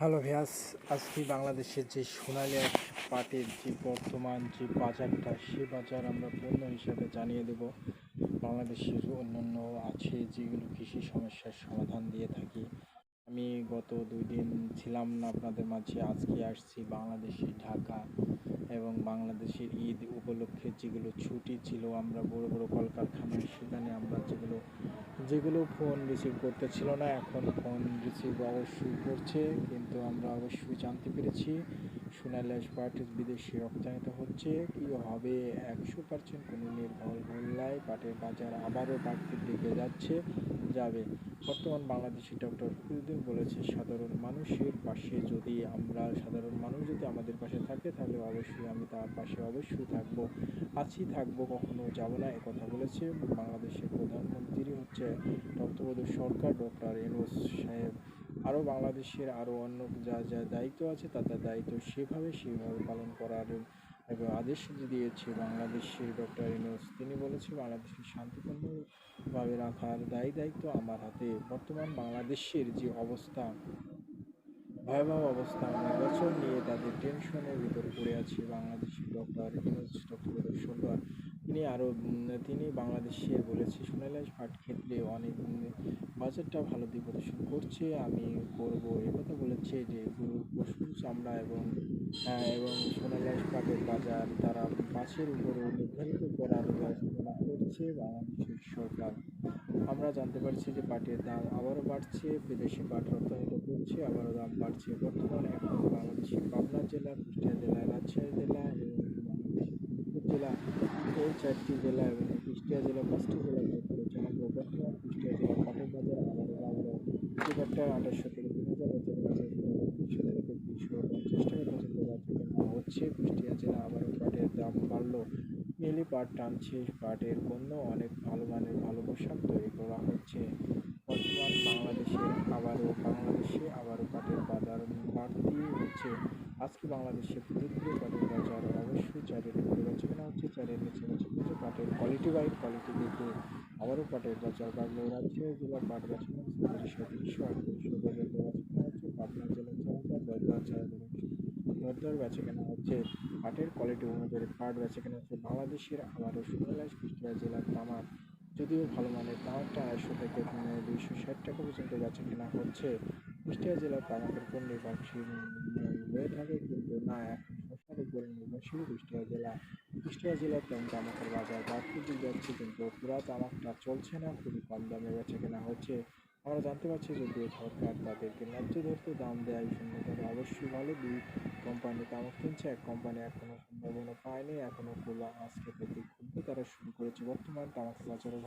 Hello ভিয়াস, আজকে বাংলাদেশের যে সোনালী পাটের যে বর্তমান যে বাজারটা, সে বাজার আমরা পণ্য হিসাবে জানিয়ে দেব। বাংলাদেশের অন্যান্য আছে যেগুলো কৃষি সমস্যার সমাধান দিয়ে থাকি। আমি গত দুই দিন ছিলাম না আপনাদের মাঝে, আজকে আসছি বাংলাদেশে, ঢাকা এবং বাংলাদেশের ঈদ উপলক্ষে যেগুলো ছুটি ছিল, আমরা বড় বড় কলকারখানায় সেখানে আমরা যেগুলো যেগুলো ফোন রিসিভ করতে ছিল না, এখন ফোন রিসিভ অবশ্যই করছে, কিন্তু আমরা অবশ্যই জানতে পেরেছি, সোনালী পাটের বিদেশে রপ্তানিত হচ্ছে, কি হবে একশো পার্সেন্ট কোনো নির্ভর গোল্লায় পাটের বাজার আবারও বাড়তির দিকে যাচ্ছে। যাবে। বর্তমান বাংলাদেশি ডক্টর ফরিদুদ্দিন বলেছে সাধারণ মানুষের পাশে যদি আমরা, সাধারণ মানুষ যদি আমাদের পাশে থাকে, তাহলে অবশ্যই আমি তার পাশে অবশ্যই থাকব। আছি, থাকব, কখনো যাব না কথা বলেছে বাংলাদেশের প্রধানমন্ত্রী হচ্ছে তত্ত্বাবধায়ক সরকার, ডক্টর এনোস সাহেব। আরও বাংলাদেশের আরও অন্য যা যা দায়িত্ব আছে, তাদের দায়িত্ব সেভাবে সেভাবে পালন করার এবং আদেশ দিয়েছে বাংলাদেশের ডক্টর ইনোস তিনি বলেছে বাংলাদেশের শান্তিপূর্ণভাবে রাখার দায়ী দায়িত্ব আমার হাতে। বর্তমান বাংলাদেশের যে অবস্থা ভয়াবহ অবস্থা নির্বাচন নিয়ে তাদের টেনশনের ভিতরে পড়ে আছে বাংলাদেশের ডক্টর ইনোস ডক্টর সুন্দর তিনি আরও তিনি বাংলাদেশের বলেছে সোনালী পাট ক্ষেত্রে অনেক বাজারটা ভালো দিক প্রদর্শন করছে আমি করব। এ কথা বলেছে যে গরু পশুর চামড়া এবং আহ, এবং সোনালী পাটের বাজার মাছের উপরে নির্ধারিত করার ব্যবস্থা করছে বাংলাদেশের সরকার, আমরা জানতে পারছি যে পাটের দাম আবারও বাড়ছে, বিদেশি পাট রপ্তানিত করছে আবারও দাম বাড়ছে। বর্তমানে এখন বাংলাদেশের পাবনা জেলা, কুষ্টিয়া জেলা, রাজশাহী জেলা এবং জেলা, এই চারটি জেলা এবং কুষ্টিয়া জেলা, পাঁচটি জেলা করে জানাব বর্তমান কুষ্টিয়া জেলা পাটের বাজার আবারও বাড়লো। প্রতি পাটটা আঠাশশো থেকে তিন হাজার বাজার বাজার থেকে তিনশো পঞ্চাশ বাজার হচ্ছে কুষ্টিয়া জেলা আবারও পাটের দাম বাড়লো। মিলি পাট টানছে, পাটের পণ্য অনেক ভালো মানের, ভালো পোশাক তৈরি করা হচ্ছে। বর্তমান বাংলাদেশে আবারও বাংলাদেশে আবারও পাটের বাজার বাড়তি হচ্ছে। আজকে বাংলাদেশে ফরিদপুর পাটের বাজার অবশ্যই চারের উপরে কেনা হচ্ছে চারের নিচে বেচে কিন্তু পাটের কোয়ালিটি বাইট কোয়ালিটি দেখে আবারও পাটের বাজার বাড়লো। রাজশাহী জেলার পাট তিনশো আটত্রিশশো পর্যন্ত বেচে কেনা হচ্ছে পাবনা জেলার চার হাজার দশ হাজার চার হাজার দরদর বেচে কেনা হচ্ছে পাটের কোয়ালিটি অনুযায়ী পাট বেচে কেনা হচ্ছে। বাংলাদেশের আবারও সুন্দরলাইশ কুষ্টিয়া জেলার তামাক যদিও ভালো মানের তামাকটা আড়াইশো থেকে দুইশো ষাট টাকা পর্যন্ত বেচে কেনা হচ্ছে। কুষ্টিয়া জেলার তামাকের উপর নির্ভরশীল হয়ে থাকে কিন্তু না, এখন শসার উপর নির্ভরশীল কুষ্টিয়া জেলা। কুষ্টিয়া জেলার তেমন তামাকের বাজার বাড়তে যাচ্ছে কিন্তু পুরা তামাকটা চলছে না, খুবই কম দামে বেচে কেনা হচ্ছে। আমরা জানতে পারছি যদিও সরকার তাদেরকে ন্যায্য ধরতে দাম দেয় শূন্য তবে অবশ্যই ভালো দুই কোম্পানি তামাক কিনছে এক কোম্পানি এখনও সম্ভাবনা পায়নি, এখনও খোলা আজকে থেকে খুলতে তারা শুরু করেছে বর্তমান তামাক বাজারে